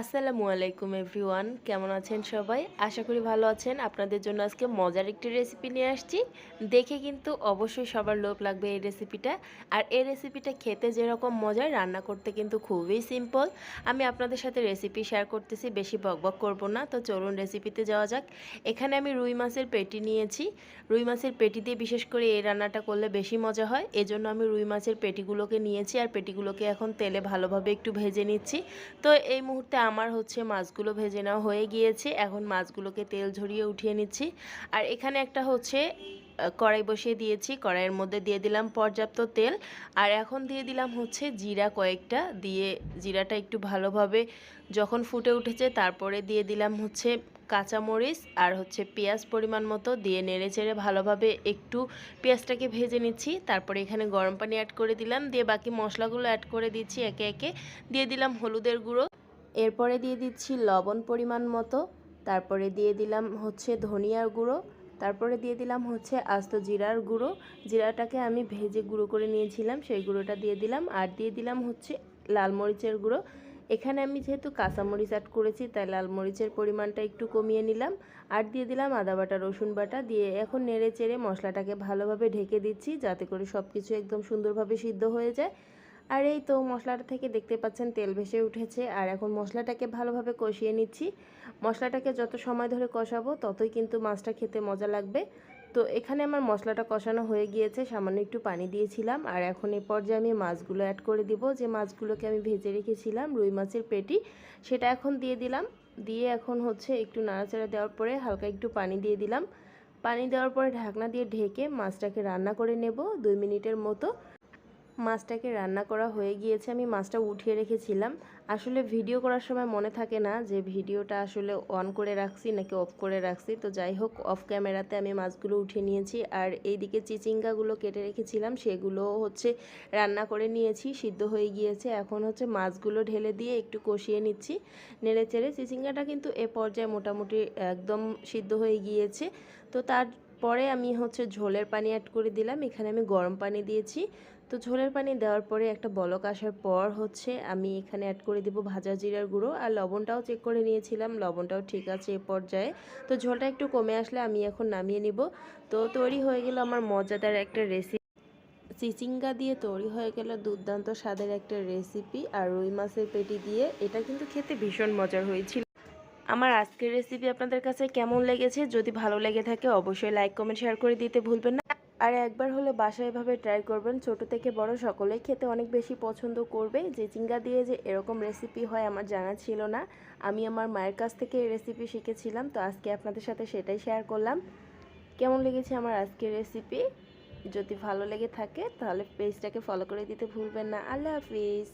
আসসালামু আলাইকুম এভরিওয়ান, কেমন আছেন সবাই? আশা করি ভালো আছেন। আপনাদের জন্য আজকে মজার একটি রেসিপি নিয়ে আসছি। দেখে কিন্তু অবশ্যই সবার লোভ লাগবে এই রেসিপিটা। আর এই রেসিপিটা খেতে যেরকম মজার রান্না করতে কিন্তু খুবই সিম্পল আমি আপনাদের সাথে রেসিপি শেয়ার করতেছি, বেশি বকবক করব না। তো চলুন রেসিপিতে যাওয়া যাক। এখানে আমি রুই মাছের পেটি নিয়েছি। রুই মাছের পেটি দিয়ে বিশেষ করে এই রান্নাটা করলে বেশি মজা হয়। এজন্য আমি রুই মাছের পেটিগুলোকে নিয়েছি। আর পেটিগুলোকে এখন তেলে ভালোভাবে একটু ভেজে নিচ্ছি। তো এই মুহূর্তে আমার হচ্ছে মাছগুলো ভেজে নেওয়া হয়ে গিয়েছে। এখন মাছগুলোকে তেল ঝরিয়ে উঠিয়ে নিচ্ছি। আর এখানে একটা হচ্ছে কড়াই বসিয়ে দিয়েছি। কড়াইয়ের মধ্যে দিয়ে দিলাম পর্যাপ্ত তেল। আর এখন দিয়ে দিলাম হচ্ছে জিরা কয়েকটা। দিয়ে জিরাটা একটু ভালোভাবে যখন ফুটে উঠেছে, তারপরে দিয়ে দিলাম হচ্ছে কাঁচামরিচ আর হচ্ছে পেঁয়াজ পরিমাণ মতো। দিয়ে নেড়ে চেড়ে ভালোভাবে একটু পেঁয়াজটাকে ভেজে নিচ্ছি। তারপরে এখানে গরম পানি অ্যাড করে দিলাম। দিয়ে বাকি মশলাগুলো অ্যাড করে দিচ্ছি একে একে। দিয়ে দিলাম হলুদের গুঁড়ো। এরপরে দিয়ে দিচ্ছি লবণ পরিমাণ মতো, তারপরে দিয়ে দিলাম হচ্ছে ধনিয়ার গুঁড়ো, তারপরে দিয়ে দিলাম হচ্ছে আস্ত জিরার গুঁড়ো, জিরাটাকে আমি ভেজে গুঁড়ো করে নিয়েছিলাম, সেই গুঁড়োটা দিয়ে দিলাম, আর দিয়ে দিলাম হচ্ছে লাল মরিচের গুঁড়ো। এখানে আমি যেহেতু কাঁচামরিচ অ্যাড করেছি, তাই লাল মরিচের পরিমাণটা একটু কমিয়ে নিলাম, আর দিয়ে দিলাম আদা বাটা, রসুন বাটা, দিয়ে এখন নেড়ে চেড়ে মশলাটাকে ভালোভাবে ঢেকে দিচ্ছি, যাতে করে সব কিছু একদম সুন্দরভাবে সিদ্ধ হয়ে যায়। আর এই তো মশলাটা থেকে দেখতে পাচ্ছেন তেল ভেসে উঠেছে। আর এখন মশলাটাকে ভালোভাবে কষিয়ে নিচ্ছি। মশলাটাকে যত সময় ধরে কষাবো, ততই কিন্তু মাছটা খেতে মজা লাগবে। তো এখানে আমার মশলাটা কষানো হয়ে গিয়েছে, সামান্য একটু পানি দিয়েছিলাম। আর এখন এই পর্যায়ে আমি মাছগুলো অ্যাড করে দিব, যে মাছগুলোকে আমি ভেজে রেখেছিলাম, রুই মাছের পেটি। সেটা এখন দিয়ে দিলাম। দিয়ে এখন হচ্ছে একটু নাড়াচাড়া দেওয়ার পরে হালকা একটু পানি দিয়ে দিলাম। পানি দেওয়ার পরে ঢাকনা দিয়ে ঢেকে মাছটাকে রান্না করে নেব দুই মিনিটের মতো। মাছটাকে রান্না করা হয়ে গিয়েছে, আমি মাছটা উঠিয়ে রেখেছিলাম। আসলে ভিডিও করার সময় মনে থাকে না যে ভিডিওটা আসলে অন করে রাখছি নাকি অফ করে রাখছি। তো যাই হোক, অফ ক্যামেরাতে আমি মাছগুলো উঠিয়ে নিয়েছি আর এইদিকে চিচিঙ্গাগুলো কেটে রেখেছিলাম, সেগুলো হচ্ছে রান্না করে নিয়েছি, সিদ্ধ হয়ে গিয়েছে। এখন হচ্ছে মাছগুলো ঢেলে দিয়ে একটু কষিয়ে নিচ্ছি, নেড়ে চেড়ে। চিচিঙ্গাটা কিন্তু এ পর্যায়ে মোটামুটি একদম সিদ্ধ হয়ে গিয়েছে। তো তার পরে আমি হচ্ছে ঝোলের পানি অ্যাড করে দিলাম, এখানে আমি গরম পানি দিয়েছি। তো ঝোলের পানি দেওয়ার পরে একটা বলক আসার পর হচ্ছে আমি এখানে অ্যাড করে দেবো ভাজা জিরার গুঁড়ো আর লবণটাও চেক করে নিয়েছিলাম, লবণটাও ঠিক আছে এ পর্যায়ে। তো ঝোলটা একটু কমে আসলে আমি এখন নামিয়ে নিব। তো তৈরি হয়ে গেল আমার মজাদার একটা রেসিপি চিচিঙ্গা দিয়ে তৈরি হয়ে গেল দুর্দান্ত স্বাদের একটা রেসিপি আর রুই মাছের পেটি দিয়ে। এটা কিন্তু খেতে ভীষণ মজার হয়েছিল। আমার আজকের রেসিপি আপনাদের কাছে কেমন লেগেছে? যদি ভালো লেগে থাকে অবশ্যই লাইক কমেন্ট শেয়ার করে দিতে ভুলবেন না। আর একবার হলে বাসায় এভাবে ট্রাই করবেন। ছোট থেকে বড় সকলেই খেতে অনেক বেশি পছন্দ করবে। যে চিঙ্গা দিয়ে যে এরকম রেসিপি হয় আমার জানা ছিল না। আমি আমার মায়ের কাছ থেকে এই রেসিপি শিখেছিলাম। তো আজকে আপনাদের সাথে সেটাই শেয়ার করলাম। কেমন লেগেছে আমার আজকের রেসিপি যদি ভালো লেগে থাকে, তাহলে পেজটাকে ফলো করে দিতে ভুলবেন না। আল্লাহ হাফিজ।